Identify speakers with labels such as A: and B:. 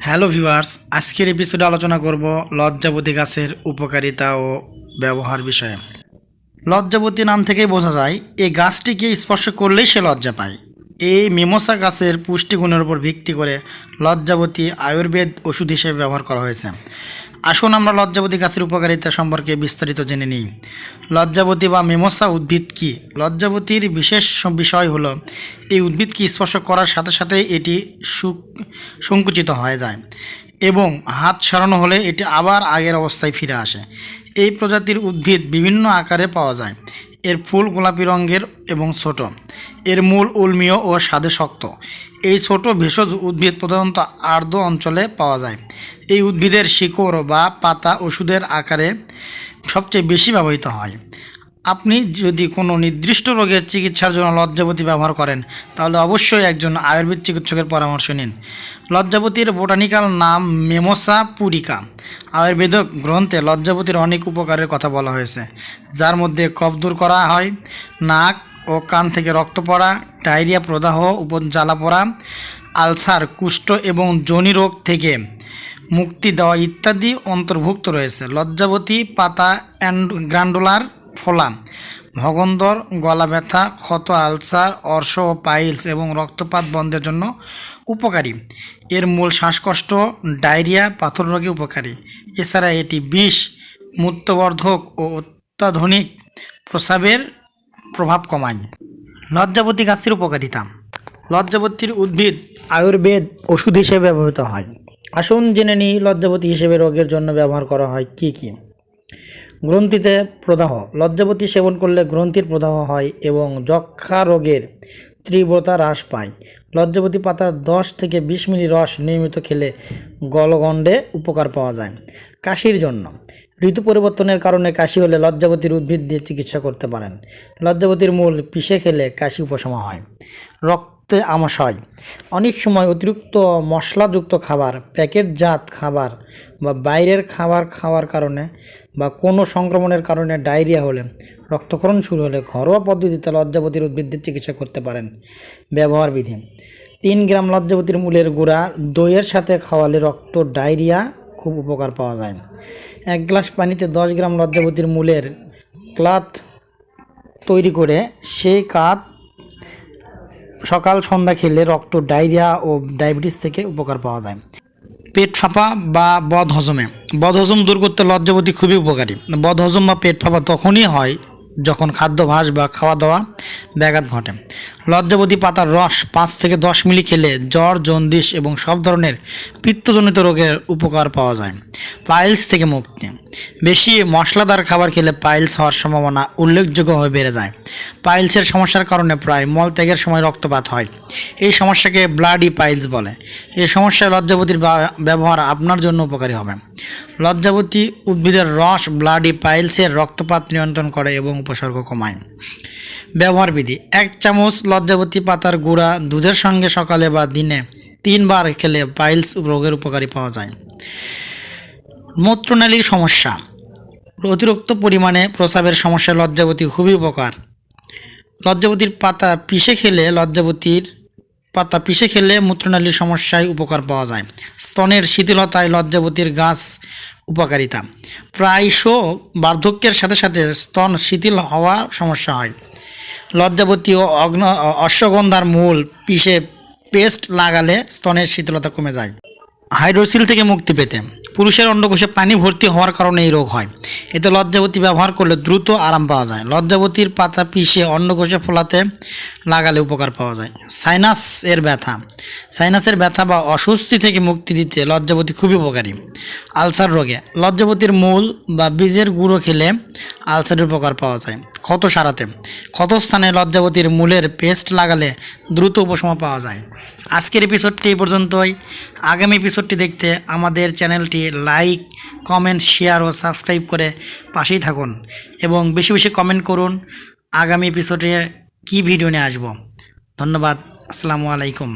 A: Hello viewers, আজকের এপিসোডে আলোচনা করব লজ্জাবতী গাছের উপকারিতা ও ব্যবহার বিষয়ে। লজ্জাবতী নাম থেকেই বোঝা যায়, এই গাছটিকে স্পর্শ করলেই সে লজ্জা পায়। এই মিমোসা গাছের পুষ্টিগুণের উপর ভিত্তি করে লজ্জাবতী আয়ুর্বেদ ওষুধ হিসেবে ব্যবহার করা হয়েছে। আসুন আমরা লজ্জাবতী গাছের উপকারিতা সম্পর্কে বিস্তারিত জেনে নিই। লজ্জাবতী বা মেমোসা উদ্ভিদ কি? লজ্জাবতীর বিশেষ বিষয় হলো, এই উদ্ভিদকে স্পর্শ করার সাথে সাথে এটি সুক- সংকুচিত হয়ে যায় এবং হাত সরানো হলে এটি আবার আগের অবস্থায় ফিরে আসে। এই প্রজাতির উদ্ভিদ বিভিন্ন আকারে পাওয়া যায়। এর ফুল গোলাপি রঙের এবং ছোট। এর মূল উলমীয় ও স্বাদে শক্ত। এই ছোট ভেষজ উদ্ভিদ প্রধানত আর্দ্র অঞ্চলে পাওয়া যায়। এই উদ্ভিদের শিকড় বা পাতা ওষুধের আকারে সবচেয়ে বেশি ব্যবহৃত হয়। আপনি যদি কোনো নির্দিষ্ট রোগের চিকিৎসার জন্য লজ্জাবতী ব্যবহার করেন, তাহলে অবশ্যই একজন আয়ুর্বেদ চিকিৎসকের পরামর্শ নিন। লজ্জাবতীর বোটানিক্যাল নাম মেমোসা পুরিকা। আয়ুর্বেদ গ্রন্থে লজ্জাবতীর অনেক উপকারের কথা বলা হয়েছে, যার মধ্যে কফ দূর করা হয়, নাক ও কান থেকে রক্ত পড়া, ডায়রিয়া প্রদাহ উপ জ্বালা পড়া, আলসার, কুষ্ঠ এবং যোনি রোগ থেকে মুক্তি দেওয়া ইত্যাদি অন্তর্ভুক্ত রয়েছে। লজ্জাবতী পাতা অ্যান্ড গ্রান্ডুলার ফোলা ভগন্দর গলা ব্যথা ক্ষত, আলসার, অর্শ ও পাইলস এবং রক্তপাত বন্ধের জন্য উপকারী। এর মূল শ্বাসকষ্ট, ডায়রিয়া, পাথর রোগে উপকারী। এছাড়া এটি বিষ, মূত্রবর্ধক ও অত্যাধুনিক প্রসাবের প্রভাব কমায়। লজ্জাবতী গাছের উপকারিতা। লজ্জাবতীর উদ্ভিদ আয়ুর্বেদ ওষুধ হিসেবে ব্যবহৃত হয়। আসুন জেনে নিই লজ্জাবতী হিসেবে রোগের জন্য ব্যবহার করা হয় কি কি। গ্রন্থিতে প্রদাহ। লজ্জাবতী সেবন করলে গ্রন্থির প্রদাহ হয় এবং যক্ষা রোগের তীব্রতা হ্রাস পায়। লজ্জাবতী পাতার দশ থেকে বিশ মিলি রস নিয়মিত খেলে গলগণ্ডে উপকার পাওয়া যায়। কাশির জন্য। ঋতু পরিবর্তনের কারণে কাশি হলে লজ্জাবতীর উদ্ভিদ দিয়ে চিকিৎসা করতে পারেন। লজ্জাবতীর মূল পিষে খেলে কাশি উপশম হয়। রক্তে আমাশয়। অনেক সময় অতিরিক্ত মশলাযুক্ত খাবার, প্যাকেটজাত খাবার বা বাইরের খাবার খাওয়ার কারণে বা কোনো সংক্রমণের কারণে ডায়রিয়া হলে, রক্তক্ষরণ শুরু হলে ঘরোয়া পদ্ধতিতে লজ্জাবতীর উদ্ভিদের চিকিৎসা করতে পারেন। ব্যবহার বিধি, তিন গ্রাম লজ্জাবতীর মূলের গুঁড়া দইয়ের সাথে খাওয়ালে রক্ত ডায়রিয়া খুব উপকার পাওয়া যায়। এক গ্লাস পানিতে দশ গ্রাম লজ্জাবতীর মূলের ক্লাত তৈরি করে সেই কাত সকাল, সন্ধ্যা খেলে রক্ত, ডায়রিয়া ও ডায়াবেটিস থেকে উপকার পাওয়া যায়। পেট ফাঁপা বা বদ হজমে বদ হজম দূর করতে লজ্জাবতী খুবই উপকারী। বদ হজম বা পেট ফাঁপা তখনই হয় যখন খাদ্যাভাস বা খাওয়া দাওয়া ব্যাঘাত ঘটে। লজ্জাবতী পাতার রস পাঁচ থেকে দশ মিলি খেলে জ্বর, জন্ডিস এবং সব ধরনের পিত্তজনিত রোগের উপকার পাওয়া যায়। পাইলস থেকে মুক্তি। বেশি মশলাদার খাবার খেলে পাইলস হওয়ার সম্ভাবনা উল্লেখযোগ্যভাবে বেড়ে যায়। পাইলসের সমস্যার কারণে প্রায় মলত্যাগের সময় রক্তপাত হয়। এই সমস্যাকে ব্লাডি পাইলস বলে। এই সমস্যায় লজ্জাবতীর ব্যবহার আপনার জন্য উপকারী হবে। লজ্জাবতী উদ্ভিদের রস ব্লাডি পাইলসের রক্তপাত নিয়ন্ত্রণ করে এবং উপসর্গ কমায়। ব্যবহার বিধি এক চামচ লজ্জাবতী পাতার গুঁড়া দুধের সঙ্গে সকালে বা দিনে তিনবার খেলে পাইলস রোগের উপকারী পাওয়া যায়। মূত্রনালীর সমস্যা। অতিরিক্ত পরিমাণে প্রস্রাবের সমস্যা লজ্জাবতী খুবই উপকার। লজ্জাবতীর পাতা পিষে খেলে লজ্জাবতীর পাতা পিষে খেলে মূত্রনালীর সমস্যায় উপকার পাওয়া যায়। স্তনের শিথিলতায় লজ্জাবতীর গাছ উপকারিতা। প্রায়শ বার্ধক্যের সাথে সাথে স্তন শিথিল হওয়ার সমস্যা হয়। লজ্জাবতী ও অগ্ন অশ্বগন্ধার মূল পিষে পেস্ট লাগালে স্তনের শীতলতা কমে যায়। হাইড্রোসিল থেকে মুক্তি পেতে পুরুষের অন্ডকোষে পানি ভর্তি হওয়ার কারণে এই রোগ হয়। এতে লজ্জাবতী ব্যবহার করলে দ্রুত আরাম পাওয়া যায়। লজ্জাবতীর পাতা পিষে অন্ডকোষে ফোলাতে লাগালে উপকার পাওয়া যায়। সাইনাস এর ব্যথা। সাইনাসের ব্যথা বা অস্বস্তি থেকে মুক্তি দিতে লজ্জাবতী খুবই উপকারী। আলসার রোগে। লজ্জাবতীর মূল বা বীজের গুঁড়ো খেলে আলসারের উপকার পাওয়া যায়। ক্ষত সারাতে। ক্ষতস্থানে লজ্জাবতীর মূলের পেস্ট লাগালে দ্রুত উপশম পাওয়া যায়। আজকের এপিসোডটি এই পর্যন্তই। আগামী এপিসোডটি দেখতে আমাদের চ্যানেলটি লাইক কমেন্ট শেয়ার ও সাবস্ক্রাইব করে পাশেই থাকুন। এবং বেশি বেশি কমেন্ট করুন আগামী এপিসোডে কী ভিডিও নিয়ে আসব। ধন্যবাদ। আসসালামু আলাইকুম।